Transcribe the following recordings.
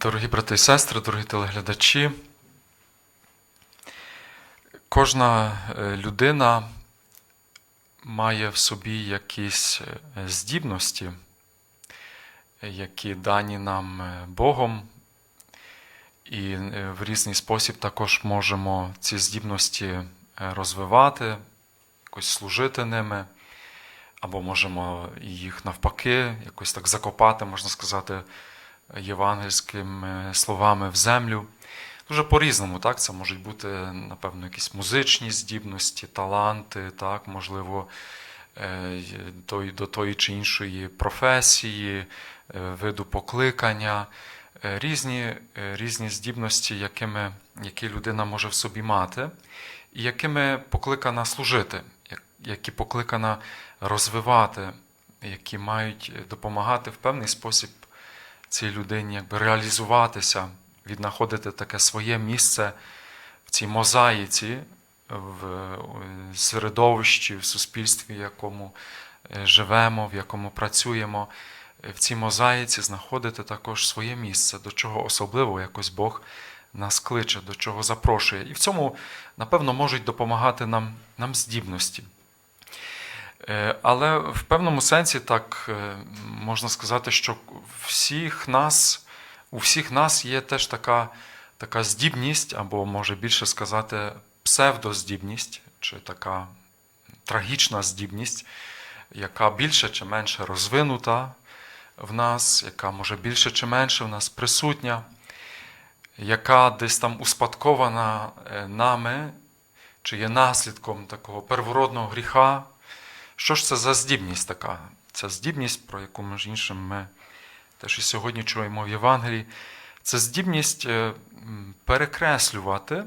Дорогі брати і сестри, дорогі телеглядачі, кожна е, людина має в собі якісь е, здібності, які дані нам е, Богом, і в різний спосіб також можемо ці здібності розвивати, якось служити ними, або можемо їх навпаки, якось так закопати, можна сказати євангельськими словами в землю. Дуже по-різному, так? Це можуть бути, напевно, якісь музичні здібності, таланти, так, можливо, е, до тої чи іншої професії, е, виду покликання, е, різні, різні здібності, якими, які людина може в собі мати, і якими покликана служити, які покликана розвивати, які мають допомагати в певний спосіб цій людині якби реалізуватися, віднаходити таке своє місце в цій мозаїці, в е, середовищі, в суспільстві, в якому е, живемо, в якому працюємо. Е, В цій мозаїці знаходити також своє місце, до чого особливо якось Бог нас кличе, до чого запрошує. І в цьому, напевно, можуть допомагати нам, нам здібності. Е, Але в певному сенсі так е, можна сказати, що всіх нас, у всіх нас є теж така, така здібність, або може більше сказати, псевдоздібність, чи така трагічна здібність, яка більше чи менше розвинута в нас, яка може більше чи менше в нас присутня, яка десь там успадкована е, нами, чи є наслідком такого первородного гріха. Що ж це за здібність така? Це здібність, про яку, між іншим, ми теж і сьогодні чуємо в Євангелії. Це здібність е, перекреслювати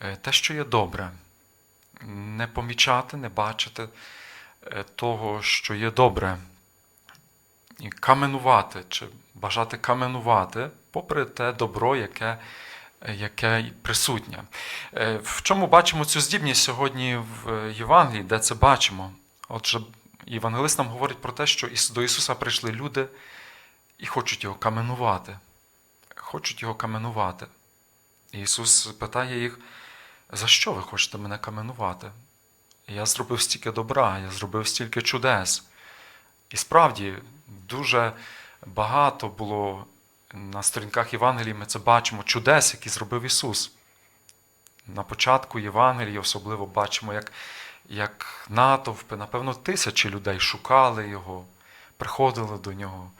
е, те, що є добре, не помічати, не бачити е, того, що є добре, і каменувати чи бажати каменувати, попри те добро, яке, яке присутнє. Е, В чому бачимо цю здібність сьогодні в Євангелії, де це бачимо? Отже, євангелист нам говорить про те, що до Ісуса прийшли люди і хочуть його каменувати. Хочуть його каменувати. І Ісус питає їх, за що ви хочете мене каменувати? Я зробив стільки добра, я зробив стільки чудес. І справді дуже багато було на сторінках Євангелії, ми це бачимо, чудес, які зробив Ісус. На початку Євангелії особливо бачимо, як, як натовпи, напевно, тисячі людей шукали Його, приходили до Нього,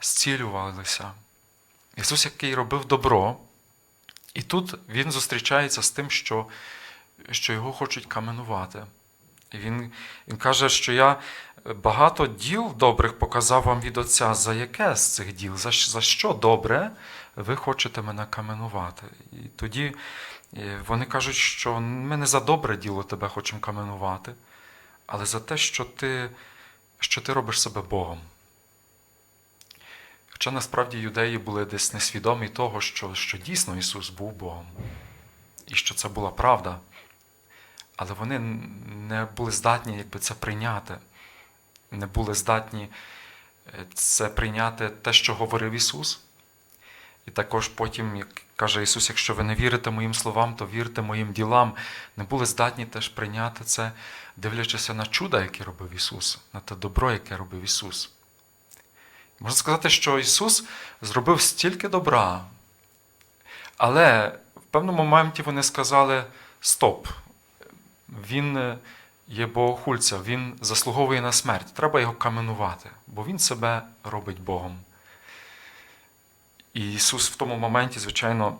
зцілювалися. Ісус, який робив добро, і тут Він зустрічається з тим, що, що його хочуть каменувати. І він, він каже, що я багато діл добрих показав вам від Отця. За яке з цих діл? За, за що добре ви хочете мене каменувати? І тоді е, вони кажуть, що ми не за добре діло тебе хочемо каменувати, але за те, що ти, що ти робиш себе Богом. Хоча насправді юдеї були десь несвідомі того, що, що дійсно Ісус був Богом, і що це була правда. Але вони не були здатні якби, це прийняти, не були здатні е, це прийняти те, що говорив Ісус. І також потім, як каже Ісус, якщо ви не вірите моїм словам, то вірте моїм ділам. Не були здатні теж прийняти це, дивлячися на чуда, яке робив Ісус, на те добро, яке робив Ісус. Можна сказати, що Ісус зробив стільки добра, але в певному моменті вони сказали: стоп, він е, є богохульця, він заслуговує на смерть. Треба його каменувати, бо він себе робить Богом. І Ісус в тому моменті, звичайно,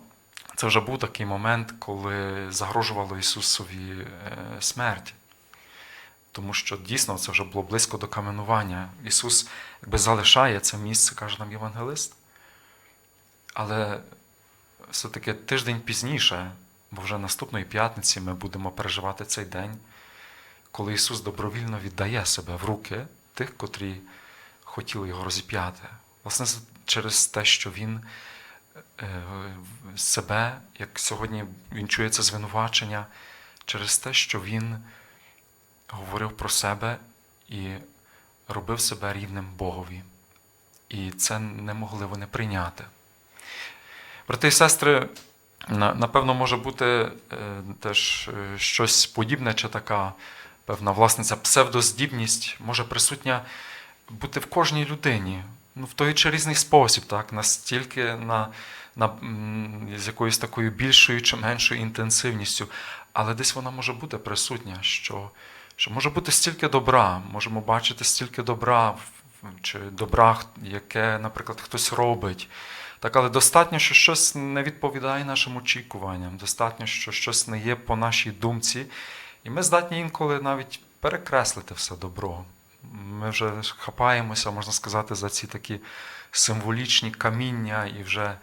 це вже був такий момент, коли загрожувало Ісусові е, смерть. Тому що дійсно це вже було близько до каменування. Ісус якби залишає це місце, каже нам євангелист. Але все-таки тиждень пізніше, бо вже наступної п'ятниці ми будемо переживати цей день, коли Ісус добровільно віддає себе в руки тих, котрі хотіли його розіп'яти. Власне, через те, що Він е, себе, як сьогодні він чує це звинувачення, через те, що Він говорив про себе і робив себе рівним Богові. і це не могли вони прийняти. Брати і сестри, напевно, може бути е, теж е, щось подібне, чи така певна власне ця псевдоздібність може присутня бути в кожній людині. Ну, в той чи різний спосіб, так, настільки на, на, з якоюсь такою більшою чи меншою інтенсивністю, але десь вона може бути присутня, що, що може бути стільки добра, можемо бачити стільки добра, чи добра, яке, наприклад, хтось робить. Так, але достатньо, що щось не відповідає нашим очікуванням, достатньо, що щось не є по нашій думці, і ми здатні інколи навіть перекреслити все добро. Ми вже хапаємося, можна сказати, за ці такі символічні каміння і вже,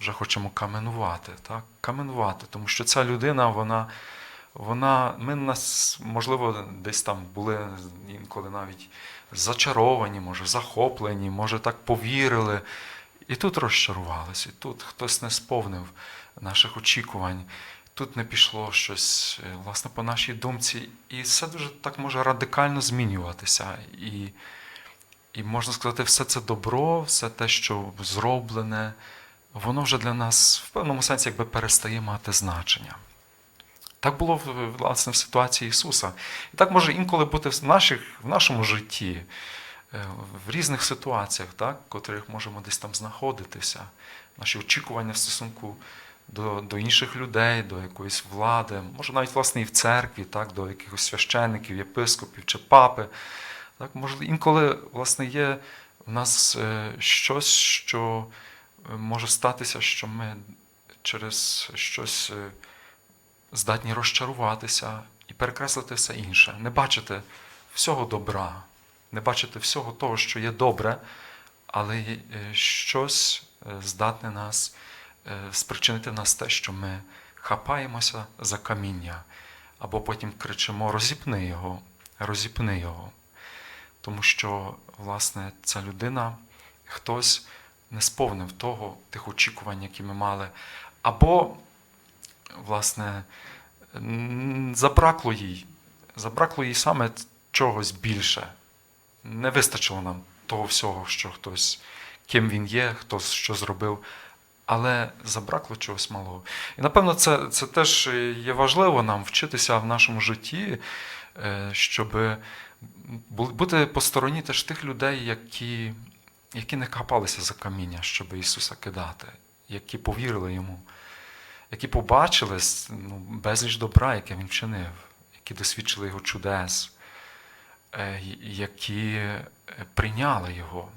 вже хочемо каменувати. Так? Каменувати, тому що ця людина, вона, вона, ми нас, можливо, десь там були інколи навіть зачаровані, може, захоплені, може, так повірили. І тут розчарувалися, і тут хтось не сповнив наших очікувань. Тут не пішло щось, е, власне, по нашій думці, і все дуже так може радикально змінюватися. І, і можна сказати, все це добро, все те, що зроблене, воно вже для нас в певному сенсі якби перестає мати значення. Так було власне в ситуації Ісуса. І так може інколи бути в, наших, в нашому житті, е, в різних ситуаціях, так, в котрих можемо десь там знаходитися, наші очікування в стосунку до, до інших людей, до якоїсь влади, може навіть власне і в церкві, так, до якихось священників, єпископів чи папи. Так, може, інколи власне є в нас е, щось, що е, може статися, що ми через щось е, здатні розчаруватися і перекреслити все інше, не бачити всього добра, не бачити всього того, що є добре, але щось здатне нас спричинити в нас те, що ми хапаємося за каміння, або потім кричимо розіпни його, розіпни його. Тому що, власне, ця людина, хтось не сповнив того, тих очікувань, які ми мали, або, власне, забракло їй, забракло їй саме чогось більше. Не вистачило нам того всього, що хтось, ким він є, хто що зробив, але забракло чогось малого. І напевно, це, це теж є важливо нам вчитися в нашому житті, е, щоб бути по стороні теж тих людей, які, які не хапалися за каміння, щоб Ісуса кидати, які повірили йому, які побачили ну, безліч добра, яке він вчинив, які досвідчили його чудес, е, які е, прийняли його,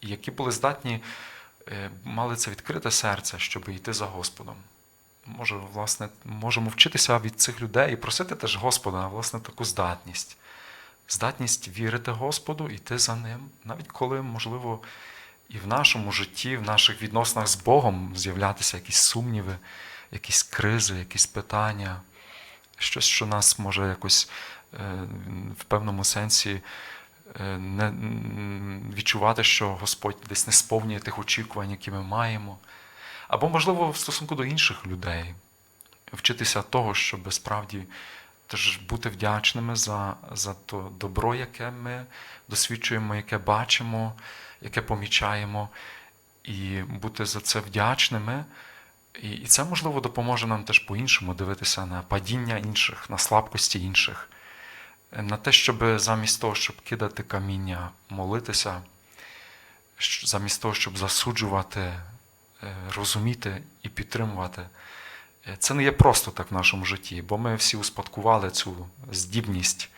які були здатні, мали це відкрите серце, щоб йти за Господом. Може, власне, можемо вчитися від цих людей і просити теж Господа, власне, таку здатність. Здатність вірити Господу, йти за Ним, навіть коли, можливо, і в нашому житті, в наших відносинах з Богом з'являтися якісь сумніви, якісь кризи, якісь питання, щось, що нас може якось е, в певному сенсі е, не, відчувати, що Господь десь не сповнює тих очікувань, які ми маємо. Або, можливо, в стосунку до інших людей, вчитися того, щоб справді теж бути вдячними за, за то добро, яке ми досвідчуємо, яке бачимо, яке помічаємо, і бути за це вдячними. І, і це, можливо, допоможе нам теж по-іншому дивитися на падіння інших, на слабкості інших, на те, щоб замість того, щоб кидати каміння, молитися, замість того, щоб засуджувати, е, розуміти і підтримувати. Е, Це не є просто так в нашому житті, бо ми всі успадкували цю здібність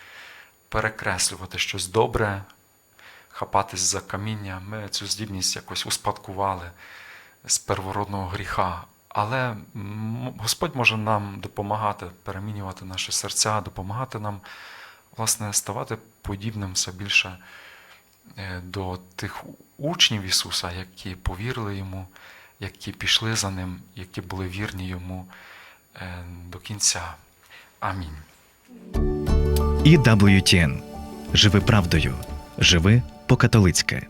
перекреслювати щось добре, хапатись за каміння. Ми цю здібність якось успадкували з первородного гріха. Але Господь може нам допомагати перемінювати наші серця, допомагати нам, власне, ставати подібним все більше е, до тих учнів Ісуса, які повірили Йому, які пішли за Ним, які були вірні Йому е, до кінця. Амінь. EWTN. Живи правдою. Живи по-католицьки.